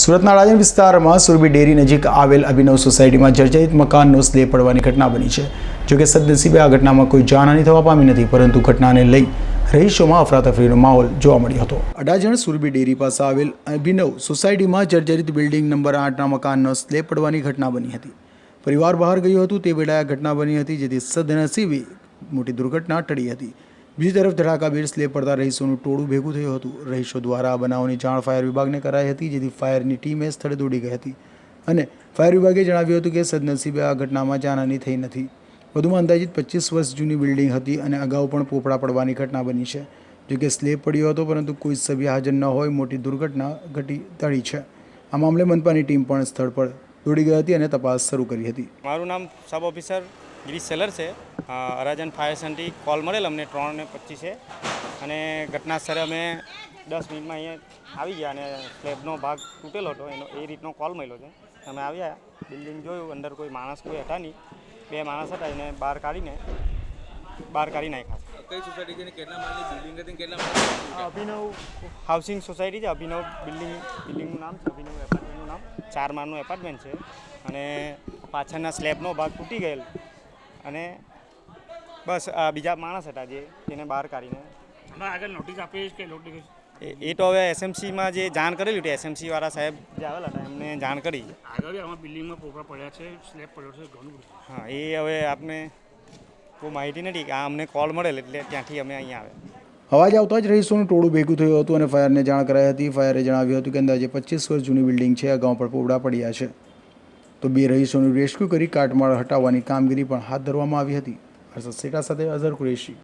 સુરતના રાજન વિસ્તારમાં સુરભી ડેરી નજીક આવેલ અભિનવ સોસાયટીમાં જર્જરિત મકાનનો સ્લે પડવાની ઘટના બની છે. જોકે સદનસીબે આ ઘટનામાં કોઈ જાનહાની થવા પામી નથી, પરંતુ ઘટનાને લઈ રહીશોમાં અફરાતફરીનો માહોલ જોવા મળ્યો હતો. અડાજણ સુરભી ડેરી પાસે આવેલ અભિનવ સોસાયટીમાં જર્જરિત બિલ્ડિંગ નંબર આઠના મકાનનો સ્લે પડવાની ઘટના બની હતી. પરિવાર બહાર ગયું હતું, તે વેળાએ ઘટના બની હતી, જેથી સદનસીબે મોટી દુર્ઘટના ટળી હતી. બીજી તરફ ધડાકાભેર સ્લેબ પડતા રહીશોનું ટોળું ભેગું થયું હતું. રહીશો દ્વારા આ બનાવની જાણ ફાયર વિભાગને કરાઈ હતી, જેથી ફાયરની ટીમે સ્થળે દોડી ગઈ હતી. અને ફાયર વિભાગે જણાવ્યું હતું કે સદનસીબે આ ઘટનામાં જાનહાની થઈ નથી. વધુમાં અંદાજિત પચીસ વર્ષ જૂની બિલ્ડિંગ હતી અને અગાઉ પણ પોપડા પડવાની ઘટના બની છે. જોકે સ્લેબ પડ્યો હતો, પરંતુ કોઈ સભ્ય હાજર ન હોય, મોટી દુર્ઘટના ઘટી ટળી છે. આ મામલે મનપાની ટીમ પણ સ્થળ પર દોડી ગઈ હતી અને તપાસ શરૂ કરી હતી. મારું નામ સબ ઓફિસર ગિરીશ સેલર છે અરાજન ફાયર સેન્ટી કોલ મળેલ અમને ત્રણ ને પચીસે. અને ઘટના સ્થળે અમે દસ મિનિટમાં અહીંયા આવી ગયા અને સ્લેબનો ભાગ તૂટેલો હતો. એનો એ રીતનો કોલ મળ્યો છે. અમે આવ્યા બિલ્ડિંગ જોયું અંદર કોઈ માણસ કોઈ હતા નહીં. બે માણસ હતા એને બહાર કાઢીને બહાર કાઢી નાખ્યા. કઈ સોસાયટી છે કેટલા માળની બિલ્ડિંગ હતી કેટલા અભિનવ હાઉસિંગ સોસાયટી છે અભિનવ બિલ્ડિંગ બિલ્ડિંગનું નામ છે અભિનવ એપાર્ટમેન્ટનું નામ. ચાર માળનું એપાર્ટમેન્ટ છે. અને પાછળના સ્લેબનો ભાગ તૂટી ગયેલ. અને બસ આ બીજા માણસ હતા જે એને બહાર કાઢીને આગળ નોટિસ આપી કે નોટિસ એ- એ તો હવે એસએમસીમાં જે જાણ કરેલી હતી એસએમસી વાળા સાહેબ જે આવેલા હતા એમને જાણ કરી. આગળ આમાં બિલ્ડિંગમાં પોપડા પડ્યા છે સ્લેબ પડ્યો છે ઘણું હા એ હવે આપને કોઈ માહિતી નથી કે આ અમને કોલ મળેલ એટલે ત્યાંથી અમે અહીંયા આવ્યા અવાજ આવતા જ રહીશોનું ટોળું ભેગું થયું હતું અને ફાયરને જાણ કરાઈ હતી. ફાયરે જણાવ્યું હતું કે અંદાજે પચીસ વર્ષ જૂની બિલ્ડિંગ છે અગાઉ પણ પોપડા પડ્યા છે. તો બે રહીશોનું રેસ્ક્યુ કરી કાટમાળ હટાવવાની કામગીરી પણ હાથ ધરવામાં આવી હતી. હર્ષદ સેટા સાથે અઝર કુરેશી.